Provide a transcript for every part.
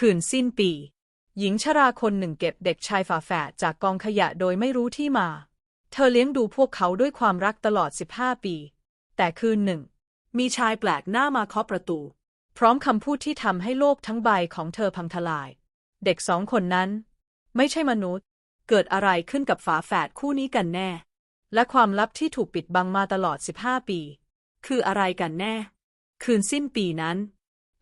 คืนสิ้นปี หญิงชราคนหนึ่งเก็บเด็กชายฝาแฝดจากกองขยะโดยไม่รู้ที่มา เธอเลี้ยงดูพวกเขาด้วยความรักตลอด 15 ปี แต่คืนหนึ่ง มีชายแปลกหน้ามาเคาะประตู พร้อมคำพูดที่ทำให้โลกทั้งใบของเธอพังทลาย เด็กสองคนนั้น ไม่ใช่มนุษย์ เกิดอะไรขึ้นกับฝาแฝดคู่นี้กันแน่ และความลับที่ถูกปิดบังมาตลอด 15 ปี คืออะไรกันแน่ คืนสิ้นปีนั้น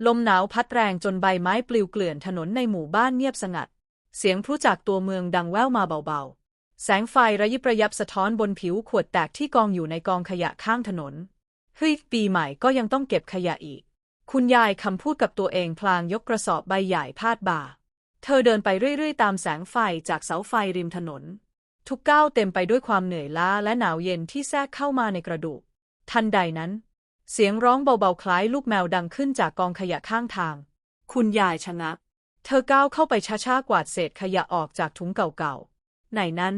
ลมหนาวพัดแรงจนใบไม้ปลิวเกลื่อนถนนในหมู่บ้านเงียบสงัด เสียงพลุจากตัวเมืองดังแว่วมาเบาๆ แสงไฟระยิบระยับสะท้อนบนผิวขวดแตกที่กองอยู่ในกองขยะข้างถนนเฮ้ยปีใหม่ก็ยังต้องเก็บขยะอีก คุณยายคำพูดกับตัวเองพลางยกกระสอบใบใหญ่พาดบ่า เธอเดินไปเรื่อยๆ ตามแสงไฟจากเสาไฟริมถนน ทุกก้าวเต็มไปด้วยความเหนื่อยล้าและหนาวเย็นที่แทรกเข้ามาในกระดูก ทันใดนั้น เสียงร้องเบาๆคล้ายลูกแมวดังขึ้นจากกองขยะข้างทาง คุณยายชะงักเธอก้าวเข้าไปช้าๆ กวาดเศษขยะออกจากถุงเก่าๆ ในนั้น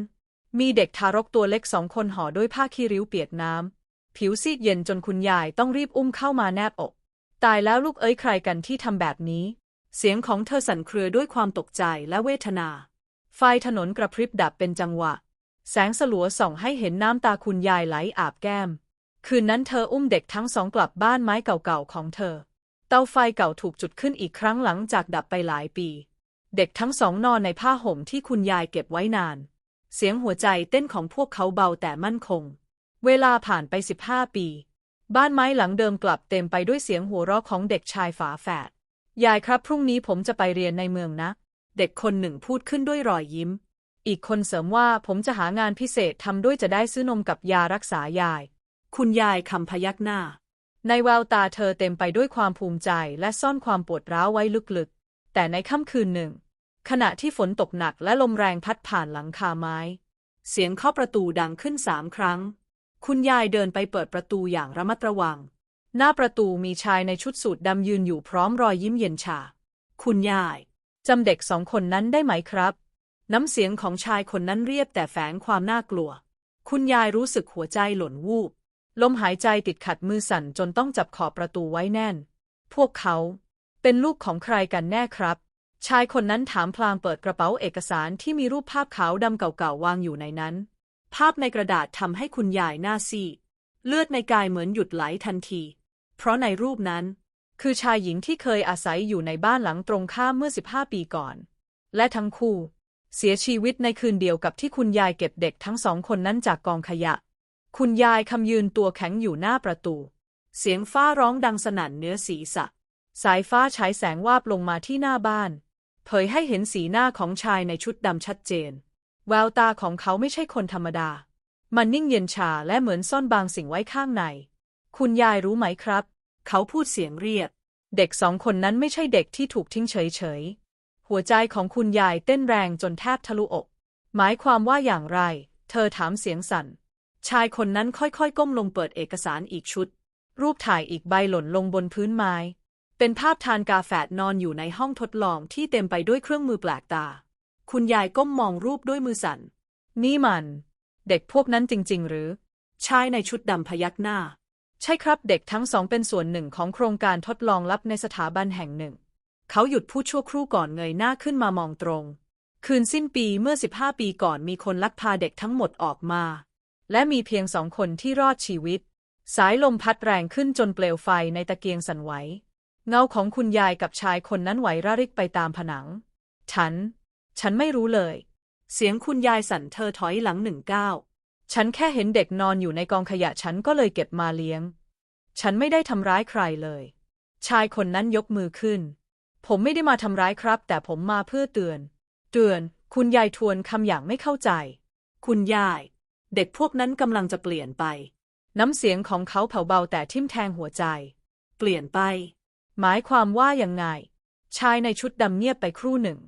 มีเด็กทารกตัวเล็กสองคนห่อด้วยผ้าขี้ริ้วเปียกน้ำ ผิวซีดเย็นจนคุณยายต้องรีบอุ้มเข้ามาแนบอก ตายแล้วลูกเอ้ยใครกันที่ทำแบบนี้ เสียงของเธอสั่นเครือด้วยความตกใจและเวทนา ไฟถนนกระพริบดับเป็นจังหวะ แสงสลัวส่องให้เห็นน้ำตาคุณยายไหลอาบแก้ม คืนนั้นเธออุ้มเด็กทั้งสองกลับบ้านไม้เก่าๆของเธอ เตาไฟเก่าถูกจุดขึ้นอีกครั้งหลังจากดับไปหลายปี เด็กทั้งสองนอนในผ้าห่มที่คุณยายเก็บไว้นาน เสียงหัวใจเต้นของพวกเขาเบาแต่มั่นคง เวลาผ่านไป15ปี บ้านไม้หลังเดิมกลับเต็มไปด้วยเสียงหัวเราะของเด็กชายฝาแฝด ยายครับพรุ่งนี้ผมจะไปเรียนในเมืองนะ เด็กคนหนึ่งพูดขึ้นด้วยรอยยิ้ม อีกคนเสริมว่าผมจะหางานพิเศษทำด้วยจะได้ซื้อนมกับยารักษายาย คุณยายคำพยักหน้า ในแววตาเธอเต็มไปด้วยความภูมิใจและซ่อนความปวดร้าวไว้ลึกๆ แต่ในค่ำคืนหนึ่ง ขณะที่ฝนตกหนักและลมแรงพัดผ่านหลังคาไม้ เสียงเคาะประตูดังขึ้นสามครั้ง คุณยายเดินไปเปิดประตูอย่างระมัดระวัง หน้าประตูมีชายในชุดสูทดำยืนอยู่พร้อมรอยยิ้มเย็นชา คุณยายจำเด็กสองคนนั้นได้ไหมครับ น้ำเสียงของชายคนนั้นเรียบแต่แฝงความน่ากลัว คุณยายรู้สึกหัวใจหล่นวูบ ลมหายใจติดขัดมือสั่นจนต้องจับขอบประตูไว้แน่น พวกเขา เป็นลูกของใครกันแน่ครับ ชายคนนั้นถามพลางเปิดกระเป๋าเอกสารที่มีรูปภาพขาวดำเก่าๆวางอยู่ในนั้น ภาพในกระดาษทำให้คุณยายหน้าซีดเลือดในกายเหมือนหยุดไหลทันที เพราะในรูปนั้น คือชายหญิงที่เคยอาศัยอยู่ในบ้านหลังตรงข้ามเมื่อ 15 ปีก่อน และทั้งคู่ เสียชีวิตในคืนเดียวกับที่คุณยายเก็บเด็กทั้งสองคนนั้นจากกองขยะ คุณยายคำยืนตัวแข็งอยู่หน้าประตู เสียงฟ้าร้องดังสนั่นเนื้อศีรษะ สายฟ้าฉายแสงวาบลงมาที่หน้าบ้าน เผยให้เห็นสีหน้าของชายในชุดดำชัดเจน แววตาของเขาไม่ใช่คนธรรมดา มันนิ่งเย็นชาและเหมือนซ่อนบางสิ่งไว้ข้างใน คุณยายรู้ไหมครับ เขาพูดเสียงเรียบเด็กสองคนนั้นไม่ใช่เด็กที่ถูกทิ้งเฉยๆ หัวใจของคุณยายเต้นแรงจนแทบทะลุอก หมายความว่าอย่างไร เธอถามเสียงสั่น ชายคนนั้นค่อยๆ ก้มลงเปิดเอกสารอีกชุด รูปถ่ายอีกใบหล่นลงบนพื้นไม้ เป็นภาพทานกาแฟนอนอยู่ในห้องทดลองที่เต็มไปด้วยเครื่องมือแปลกตา คุณยายก้มมองรูปด้วยมือสั่น นี่มัน เด็กพวกนั้นจริง ๆ หรือ ชายในชุดดำพยักหน้า ใช่ครับเด็กทั้งสองเป็นส่วนหนึ่งของโครงการทดลองลับในสถาบันแห่งหนึ่ง เขาหยุดพูดชั่วครู่ก่อนเงยหน้าขึ้นมามองตรง คืนสิ้นปีเมื่อ 15 ปีก่อนมีคนลักพาเด็กทั้งหมดออกมา และมีเพียงสองคนที่รอดชีวิต สายลมพัดแรงขึ้นจนเปลวไฟในตะเกียงสั่นไหว เงาของคุณยายกับชายคนนั้นไหวระริกไปตามผนัง ฉัน ฉันไม่รู้เลย เสียงคุณยายสั่นเธอถอยหลังหนึ่งก้าวฉันแค่เห็นเด็กนอนอยู่ในกองขยะฉันก็เลยเก็บมาเลี้ยง ฉันไม่ได้ทำร้ายใครเลย ชายคนนั้นยกมือขึ้น ผมไม่ได้มาทำร้ายครับ แต่ผมมาเพื่อเตือน เตือน คุณยายทวนคำอย่างไม่เข้าใจ คุณยาย เด็กพวกนั้นกำลังจะเปลี่ยนไป น้ำเสียงของเขาเผาเบาแต่ทิ่มแทงหัวใจ เปลี่ยนไป หมายความว่าอยังไง ชายในชุดดำเงียบไปครู่หนึ่ง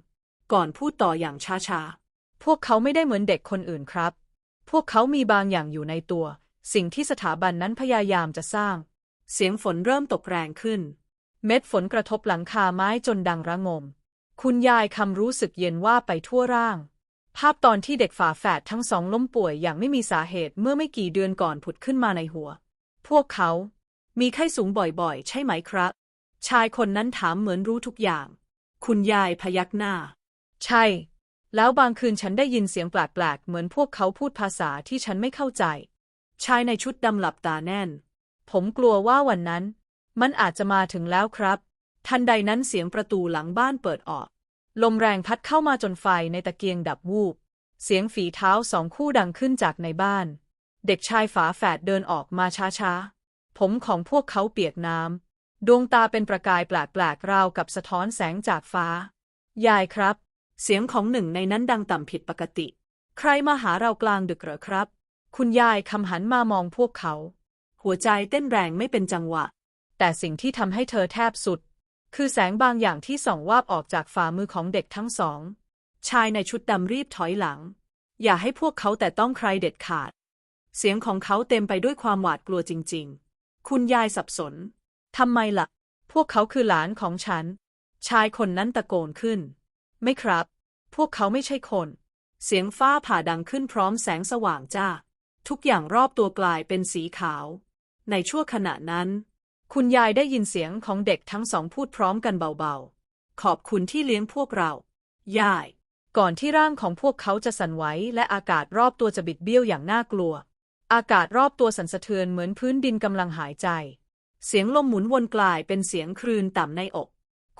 ก่อนพูดต่ออย่างช้าๆ พวกเขาไม่ได้เหมือนเด็กคนอื่นครับ พวกเขามีบางอย่างอยู่ในตัว สิ่งที่สถาบันนั้นพยายามจะสร้าง เสียงฝนเริ่มตกแรงขึ้น เม็ดฝนกระทบหลังคาไม้จนดังระงม คุณยายคำรู้สึกเย็นว่าไปทั่วร่าง ภาพตอนที่เด็กฝาแฝดทั้งสองล้มป่วยอย่างไม่มีสาเหตุเมื่อไม่กี่เดือนก่อนผุดขึ้นมาในหัว พวกเขา มีไข้สูงบ่อยๆ ใช่ไหมครับ ชายคนนั้นถามเหมือนรู้ทุกอย่าง คุณยายพยักหน้า ใช่ แล้วบางคืนฉันได้ยินเสียงแปลกๆ เหมือนพวกเขาพูดภาษาที่ฉันไม่เข้าใจ ชายในชุดดำหลับตาแน่น ผมกลัวว่าวันนั้น มันอาจจะมาถึงแล้วครับ ทันใดนั้นเสียงประตูหลังบ้านเปิดออก ลมแรงพัดเข้ามาจนไฟในตะเกียงดับวูบ เสียงฝีเท้าสองคู่ดังขึ้นจากในบ้าน เด็กชายฝาแฝดเดินออกมาช้าๆ ผมของพวกเขาเปียกน้ำ ดวงตาเป็นประกายแปลกๆ ราวกับสะท้อนแสงจากฟ้า ยายครับ เสียงของหนึ่งในนั้นดังต่ำผิดปกติ ใครมาหาเรากลางดึกเหรอครับ คุณยายคำหันมามองพวกเขา หัวใจเต้นแรงไม่เป็นจังหวะ แต่สิ่งที่ทำให้เธอแทบสุด คือแสงบางอย่างที่ส่องวาบออกจากฝ่ามือของเด็กทั้งสอง ชายในชุดดำรีบถอยหลัง อย่าให้พวกเขาแต่ต้องใครเด็ดขาด เสียงของเขาเต็มไปด้วยความหวาดกลัวจริง ๆ คุณยายสับสนทำไมล่ะ พวกเขาคือหลานของฉัน ชายคนนั้นตะโกนขึ้น ไม่ครับ พวกเขาไม่ใช่คน เสียงฟ้าผ่าดังขึ้นพร้อมแสงสว่างจ้า ทุกอย่างรอบตัวกลายเป็นสีขาว ในชั่วขณะนั้น คุณยายได้ยินเสียงของเด็กทั้งสองพูดพร้อมกันเบาๆ ขอบคุณที่เลี้ยงพวกเรา ยาย ก่อนที่ร่างของพวกเขาจะสั่นไหวและอากาศรอบตัวจะบิดเบี้ยวอย่างน่ากลัว อากาศรอบตัวสั่นสะเทือนเหมือนพื้นดินกำลังหายใจ เสียงลมหมุนวนกลายเป็นเสียงครืนต่ำในอก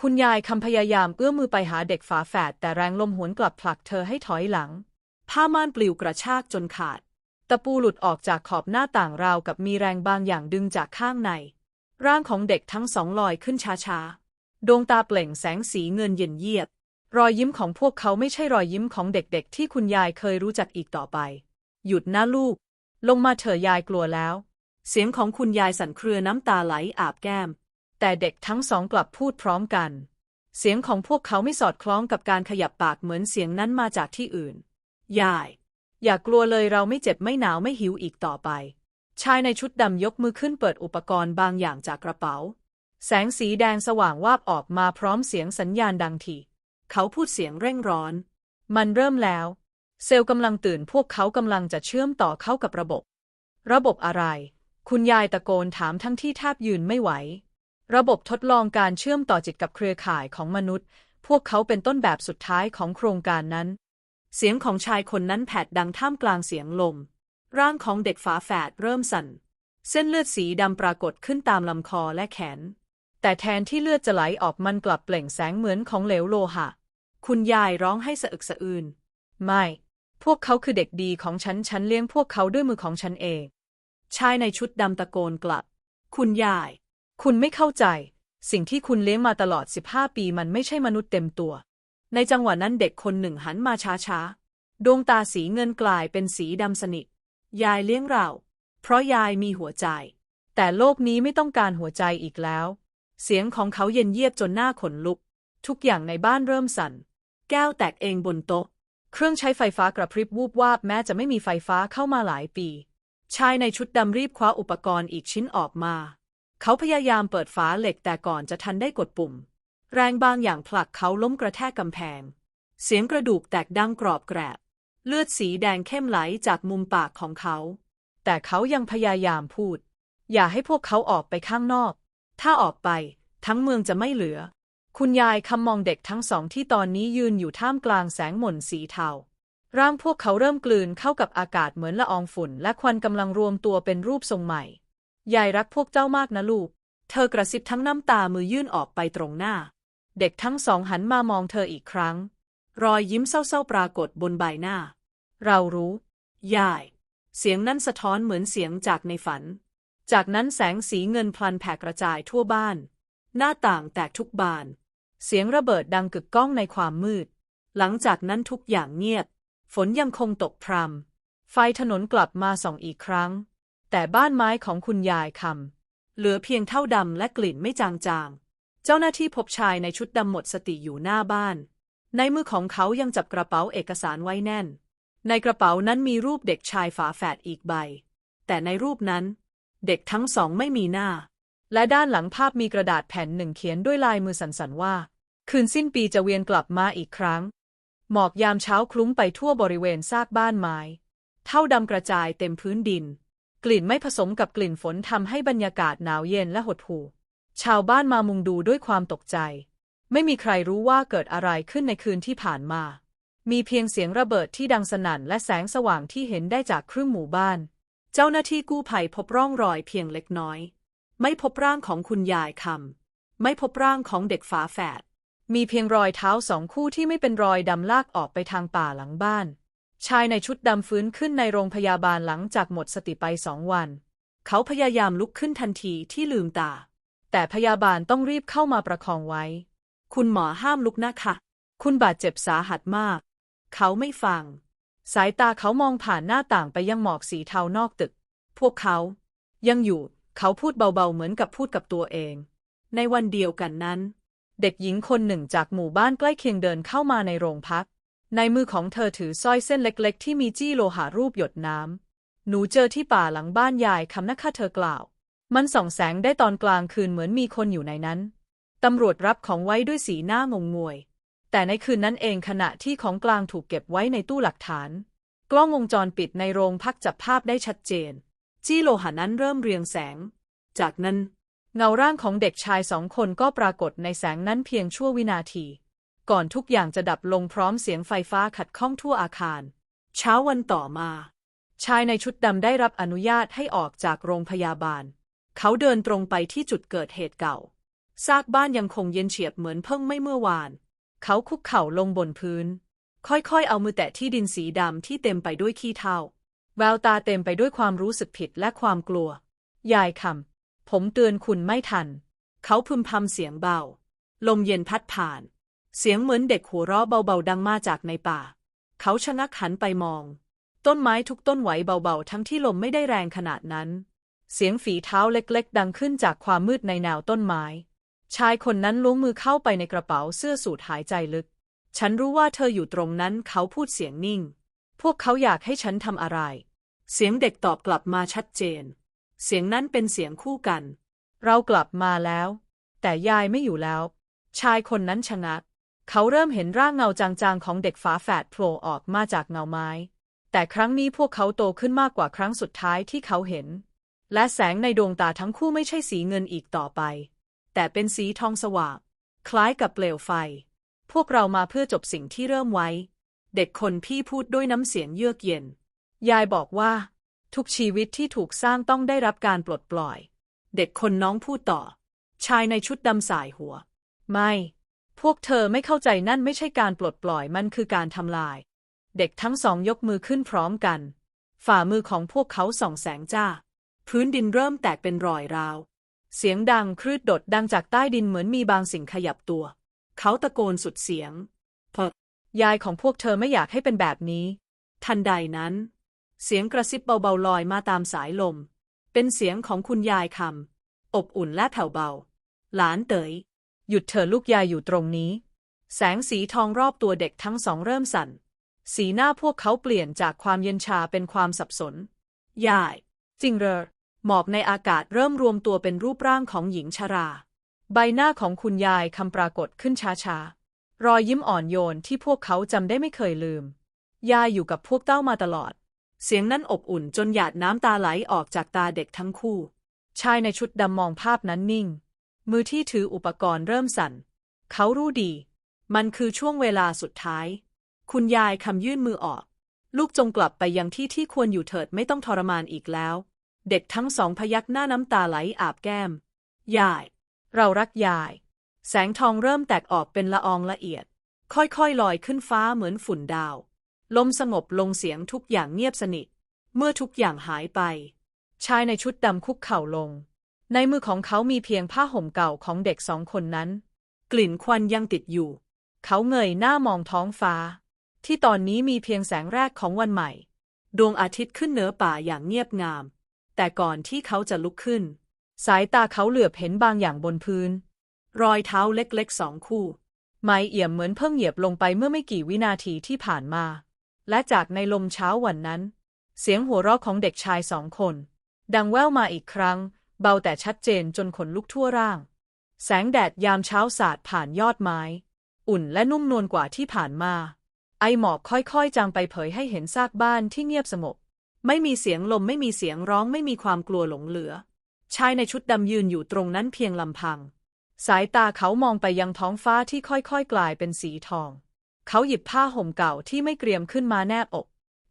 คุณยายคำพยายามเอื้อมมือไปหาเด็กฝาแฝดแต่แรงลมหวนกลับผลักเธอให้ถอยหลัง ผ้าม่านปลิวกระชากจนขาด ตะปูหลุดออกจากขอบหน้าต่างราวกับมีแรงบางอย่างดึงจากข้างใน ร่างของเด็กทั้งสองลอยขึ้นช้าๆ ดวงตาเปล่งแสงสีเงินเย็นเยียบ รอยยิ้มของพวกเขาไม่ใช่รอยยิ้มของเด็กๆ ที่คุณยายเคยรู้จักอีกต่อไป หยุดนะลูก ลงมาเถอะยายกลัวแล้ว เสียงของคุณยายสั่นเครือน้ำตาไหลอาบแก้ม แต่เด็กทั้งสองกลับพูดพร้อมกัน เสียงของพวกเขาไม่สอดคล้องกับการขยับปากเหมือนเสียงนั้นมาจากที่อื่น ยาย อย่ากลัวเลยเราไม่เจ็บไม่หนาวไม่หิวอีกต่อไป ชายในชุดดำยกมือขึ้นเปิดอุปกรณ์บางอย่างจากกระเป๋า แสงสีแดงสว่างวาบออกมาพร้อมเสียงสัญญาณดังทีเขาพูดเสียงเร่งร้อน มันเริ่มแล้ว เซลล์กำลังตื่นพวกเขากำลังจะเชื่อมต่อเข้ากับระบบ ระบบอะไร คุณยายตะโกนถามทั้งที่แทบยืนไม่ไหว ระบบทดลองการเชื่อมต่อจิตกับเครือข่ายของมนุษย์ พวกเขาเป็นต้นแบบสุดท้ายของโครงการนั้น เสียงของชายคนนั้นแผดดังท่ามกลางเสียงลม ร่างของเด็กฝาแฝดเริ่มสั่น เส้นเลือดสีดำปรากฏขึ้นตามลำคอและแขน แต่แทนที่เลือดจะไหลออกมันกลับเปล่งแสงเหมือนของเหลวโลหะ คุณยายร้องให้สะอึกสะอื้นไม่ พวกเขาคือเด็กดีของฉัน ฉันเลี้ยงพวกเขาด้วยมือของฉันเอง ชายในชุดดำตะโกนกลับ คุณยาย คุณไม่เข้าใจ สิ่งที่คุณเลี้ยงมาตลอด 15 ปีมันไม่ใช่มนุษย์เต็มตัว ในจังหวะนั้นเด็กคนหนึ่งหันมาช้าๆ ดวงตาสีเงินกลายเป็นสีดำสนิท ยายเลี้ยงเรา เพราะยายมีหัวใจ แต่โลกนี้ไม่ต้องการหัวใจอีกแล้ว เสียงของเขาเย็นเยียบจนหน้าขนลุก ทุกอย่างในบ้านเริ่มสั่น แก้วแตกเองบนโต๊ะ เครื่องใช้ไฟฟ้ากระพริบวูบวาบแม้จะไม่มีไฟฟ้าเข้ามาหลายปี ชายในชุดดำรีบคว้าอุปกรณ์อีกชิ้นออกมา เขาพยายามเปิดฝาเหล็กแต่ก่อนจะทันได้กดปุ่ม แรงบางอย่างผลักเขาล้มกระแทกกำแพง เสียงกระดูกแตกดังกรอบแกรบ เลือดสีแดงเข้มไหลจากมุมปากของเขา แต่เขายังพยายามพูด อย่าให้พวกเขาออกไปข้างนอก ถ้าออกไป ทั้งเมืองจะไม่เหลือ คุณยายคำมองเด็กทั้งสองที่ตอนนี้ยืนอยู่ท่ามกลางแสงหม่นสีเทา ร่างพวกเขาเริ่มกลืนเข้ากับอากาศเหมือนละอองฝุ่น และควันกำลังรวมตัวเป็นรูปทรงใหม่ ยายรักพวกเจ้ามากนะลูก เธอกระซิบทั้งน้ำตามือยื่นออกไปตรงหน้า เด็กทั้งสองหันมามองเธออีกครั้ง รอยยิ้มเศร้าๆปรากฏบนใบหน้า เรารู้ ยาย เสียงนั้นสะท้อนเหมือนเสียงจากในฝัน จากนั้นแสงสีเงินพลันแผ่กระจายทั่วบ้าน หน้าต่างแตกทุกบาน เสียงระเบิดดังกึกก้องในความมืด หลังจากนั้นทุกอย่างเงียบ ฝนยังคงตกพรำไฟถนนกลับมาส่องอีกครั้ง แต่บ้านไม้ของคุณยายคำเหลือเพียงเท่าดำและกลิ่นไม่จางๆ เจ้าหน้าที่พบชายในชุดดำหมดสติอยู่หน้าบ้าน ในมือของเขายังจับกระเป๋าเอกสารไว้แน่น ในกระเป๋านั้นมีรูปเด็กชายฝาแฝดอีกใบ แต่ในรูปนั้น เด็กทั้งสองไม่มีหน้า และด้านหลังภาพมีกระดาษแผ่นหนึ่งเขียนด้วยลายมือสั่นๆว่า คืนสิ้นปีจะเวียนกลับมาอีกครั้ง หมอกยามเช้าคลุ้งไปทั่วบริเวณซากบ้านไม้ เท่าดำกระจายเต็มพื้นดิน กลิ่นไม่ผสมกับกลิ่นฝนทำให้บรรยากาศหนาวเย็นและหดหู่ ชาวบ้านมามุงดูด้วยความตกใจ ไม่มีใครรู้ว่าเกิดอะไรขึ้นในคืนที่ผ่านมา มีเพียงเสียงระเบิดที่ดังสนั่นและแสงสว่างที่เห็นได้จากครึ่งหมู่บ้าน เจ้าหน้าที่กู้ภัยพบร่องรอยเพียงเล็กน้อย ไม่พบร่างของคุณยายคำ ไม่พบร่างของเด็กฝาแฝด มีเพียงรอยเท้าสองคู่ที่ไม่เป็นรอยดำลากออกไปทางป่าหลังบ้าน ชายในชุดดำฟื้นขึ้นในโรงพยาบาลหลังจากหมดสติไปสองวัน เขาพยายามลุกขึ้นทันทีที่ลืมตา แต่พยาบาลต้องรีบเข้ามาประคองไว้ คุณหมอห้ามลุกนะคะ คุณบาดเจ็บสาหัสมาก เขาไม่ฟัง สายตาเขามองผ่านหน้าต่างไปยังหมอกสีเทานอกตึก พวกเขา ยังอยู่ เขาพูดเบาๆเหมือนกับพูดกับตัวเอง ในวันเดียวกันนั้น เด็กหญิงคนหนึ่งจากหมู่บ้านใกล้เคียงเดินเข้ามาในโรงพัก ในมือของเธอถือสร้อยเส้นเล็ก ๆ ที่มีจี้โลหะรูปหยดน้ำ หนูเจอที่ป่าหลังบ้านยายคำนะคะเธอกล่าว มันส่องแสงได้ตอนกลางคืนเหมือนมีคนอยู่ในนั้น ตำรวจรับของไว้ด้วยสีหน้างงงวย แต่ในคืนนั้นเองขณะที่ของกลางถูกเก็บไว้ในตู้หลักฐาน กล้องวงจรปิดในโรงพักจับภาพได้ชัดเจน จี้โลหะนั้นเริ่มเรียงแสง จากนั้นเงาร่างของเด็กชายสองคนก็ปรากฏในแสงนั้นเพียงชั่ววินาที ก่อนทุกอย่างจะดับลงพร้อมเสียงไฟฟ้าขัดข้องทั่วอาคาร เช้าวันต่อมา ชายในชุดดำได้รับอนุญาตให้ออกจากโรงพยาบาล เขาเดินตรงไปที่จุดเกิดเหตุเก่า ซากบ้านยังคงเย็นเฉียบเหมือนเพิ่งไม่เมื่อวาน เขาคุกเข่าลงบนพื้น ค่อยๆ เอามือแตะที่ดินสีดำที่เต็มไปด้วยขี้เถ้าแววตาเต็มไปด้วยความรู้สึกผิดและความกลัว ยายคำ ผมเตือนคุณไม่ทัน เขาพึมพำเสียงเบา ลมเย็นพัดผ่าน เสียงเหมือนเด็กหัวเราะเบาๆดังมาจากในป่า เขาชะงักหันไปมอง ต้นไม้ทุกต้นไหวเบาๆ ทั้งที่ลมไม่ได้แรงขนาดนั้น เสียงฝีเท้าเล็กๆ ดังขึ้นจากความมืดในแนวต้นไม้ ชายคนนั้นล้วงมือเข้าไปในกระเป๋าเสื้อสูดหายใจลึก ฉันรู้ว่าเธออยู่ตรงนั้นเขาพูดเสียงนิ่ง พวกเขาอยากให้ฉันทำอะไร เสียงเด็กตอบกลับมาชัดเจน เสียงนั้นเป็นเสียงคู่กัน เรากลับมาแล้ว แต่ยายไม่อยู่แล้ว ชายคนนั้นชะงัก เขาเริ่มเห็นร่างเงาจางๆของเด็กฝาแฝดโผล่ออกมาจากเงาไม้ แต่ครั้งนี้พวกเขาโตขึ้นมากกว่าครั้งสุดท้ายที่เขาเห็น และแสงในดวงตาทั้งคู่ไม่ใช่สีเงินอีกต่อไป แต่เป็นสีทองสว่างคล้ายกับเปลวไฟ พวกเรามาเพื่อจบสิ่งที่เริ่มไว้ เด็กคนพี่พูดด้วยน้ำเสียงเยือกเย็น ยายบอกว่า ทุกชีวิตที่ถูกสร้างต้องได้รับการปลดปล่อย เด็กคนน้องพูดต่อ ชายในชุดดำสายหัว ไม่ พวกเธอไม่เข้าใจนั่นไม่ใช่การปลดปล่อยมันคือการทำลาย เด็กทั้งสองยกมือขึ้นพร้อมกัน ฝ่ามือของพวกเขาส่องแสงจ้า พื้นดินเริ่มแตกเป็นรอยราว เสียงดังครืดดดดังจากใต้ดินเหมือนมีบางสิ่งขยับตัว เขาตะโกนสุดเสียงพอยายของพวกเธอไม่อยากให้เป็นแบบนี้ ทันใดนั้น เสียงกระซิบเบาๆลอยมาตามสายลม เป็นเสียงของคุณยายคำอบอุ่นและแผ่วเบา หลานเต๋ยหยุดเธอะลูกยายอยู่ตรงนี้ แสงสีทองรอบตัวเด็กทั้งสองเริ่มสั่น สีหน้าพวกเขาเปลี่ยนจากความเย็นชาเป็นความสับสน ยาย จริงเหรอ หมอกในอากาศเริ่มรวมตัวเป็นรูปร่างของหญิงชรา ใบหน้าของคุณยายคำปรากฏขึ้นช้าๆ รอยยิ้มอ่อนโยนที่พวกเขาจำได้ไม่เคยลืม ยายอยู่กับพวกเต้ามาตลอด เสียงนั้นอบอุ่นจนหยาดน้ำตาไหลออกจากตาเด็กทั้งคู่ ชายในชุดดำมองภาพนั้นนิ่ง มือที่ถืออุปกรณ์เริ่มสั่น เขารู้ดี มันคือช่วงเวลาสุดท้าย คุณยายคำยื่นมือออก ลูกจงกลับไปยังที่ที่ควรอยู่เถิดไม่ต้องทรมานอีกแล้ว เด็กทั้งสองพยักหน้าน้ำตาไหลอาบแก้ม ยาย เรารักยาย แสงทองเริ่มแตกออกเป็นละอองละเอียด ค่อยๆลอยขึ้นฟ้าเหมือนฝุ่นดาว ลมสงบลงเสียงทุกอย่างเงียบสนิท เมื่อทุกอย่างหายไป ชายในชุดดำคุกเข่าลง ในมือของเขามีเพียงผ้าห่มเก่าของเด็กสองคนนั้น กลิ่นควันยังติดอยู่ เขาเงยหน้ามองท้องฟ้า ที่ตอนนี้มีเพียงแสงแรกของวันใหม่ ดวงอาทิตย์ขึ้นเหนือป่าอย่างเงียบงาม แต่ก่อนที่เขาจะลุกขึ้น สายตาเขาเหลือบเห็นบางอย่างบนพื้น รอยเท้าเล็กๆสองคู่ ไม้เอี่ยมเหมือนเพิ่งเหยียบลงไปเมื่อไม่กี่วินาทีที่ผ่านมา และจากในลมเช้าวันนั้น เสียงหัวเราะของเด็กชายสองคน ดังแว่วมาอีกครั้ง เบาแต่ชัดเจนจนขนลุกทั่วร่าง แสงแดดยามเช้าสาดผ่านยอดไม้ อุ่นและนุ่มนวลกว่าที่ผ่านมา ไอหมอกค่อยๆจางไปเผยให้เห็นซากบ้านที่เงียบสงบ ไม่มีเสียงลมไม่มีเสียงร้องไม่มีความกลัวหลงเหลือ ชายในชุดดำยืนอยู่ตรงนั้นเพียงลำพัง สายตาเขามองไปยังท้องฟ้าที่ค่อยๆ กลายเป็นสีทอง เขาหยิบผ้าห่มเก่าที่ไม่เกรียมขึ้นมาแนบอก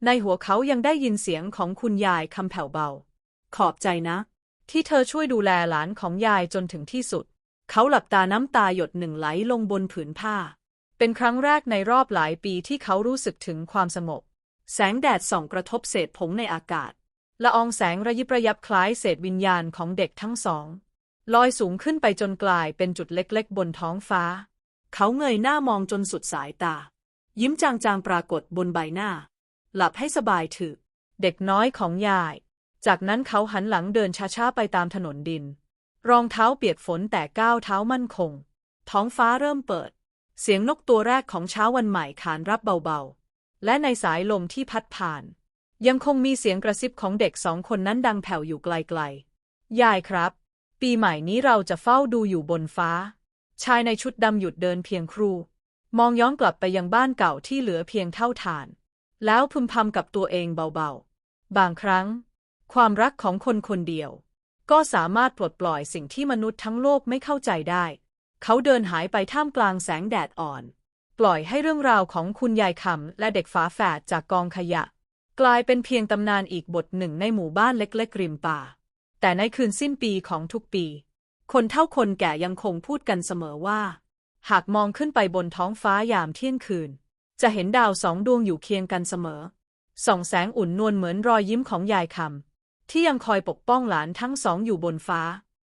ในหัวเขายังได้ยินเสียงของคุณยายคำแผ่วเบา ขอบใจนะ ที่เธอช่วยดูแลหลานของยายจนถึงที่สุด เขาหลับตาน้ำตาหยดหนึ่งไหลลงบนผืนผ้า เป็นครั้งแรกในรอบหลายปีที่เขารู้สึกถึงความสงบ แสงแดดส่องกระทบเศษผงในอากาศ ละอองแสงระยิบระยับคล้ายเศษวิญญาณของเด็กทั้งสอง ลอยสูงขึ้นไปจนกลายเป็นจุดเล็กๆ บนท้องฟ้า เขาเงยหน้ามองจนสุดสายตา ยิ้มจางๆปรากฏบนใบหน้า หลับให้สบายเถอะเด็กน้อยของยาย จากนั้นเขาหันหลังเดินช้าๆไปตามถนนดิน รองเท้าเปียกฝนแต่ก้าวเท้ามั่นคง ท้องฟ้าเริ่มเปิด เสียงนกตัวแรกของเช้าวันใหม่ขานรับเบาๆ และในสายลมที่พัดผ่าน ยังคงมีเสียงกระซิบของเด็กสองคนนั้นดังแผ่วอยู่ไกลๆ ยายครับ ปีใหม่นี้เราจะเฝ้าดูอยู่บนฟ้า ชายในชุดดำหยุดเดินเพียงครู่ มองย้อนกลับไปยังบ้านเก่าที่เหลือเพียงเท่าฐาน แล้วพึมพำกับตัวเองเบาๆ บางครั้ง ความรักของคนคนเดียว ก็สามารถปลดปล่อยสิ่งที่มนุษย์ทั้งโลกไม่เข้าใจได้ เขาเดินหายไปท่ามกลางแสงแดดอ่อน ปล่อยให้เรื่องราวของคุณยายคำและเด็กฝาแฝดจากกองขยะ กลายเป็นเพียงตำนานอีกบทหนึ่งในหมู่บ้านเล็กๆริมป่า แต่ในคืนสิ้นปีของทุกปี คนเท่าคนแก่ยังคงพูดกันเสมอว่า หากมองขึ้นไปบนท้องฟ้ายามเที่ยงคืน จะเห็นดาวสองดวงอยู่เคียงกันเสมอส่องแสงอุ่นนวลเหมือนรอยยิ้มของยายคำที่ยังคอยปกป้องหลานทั้งสองอยู่บนฟ้า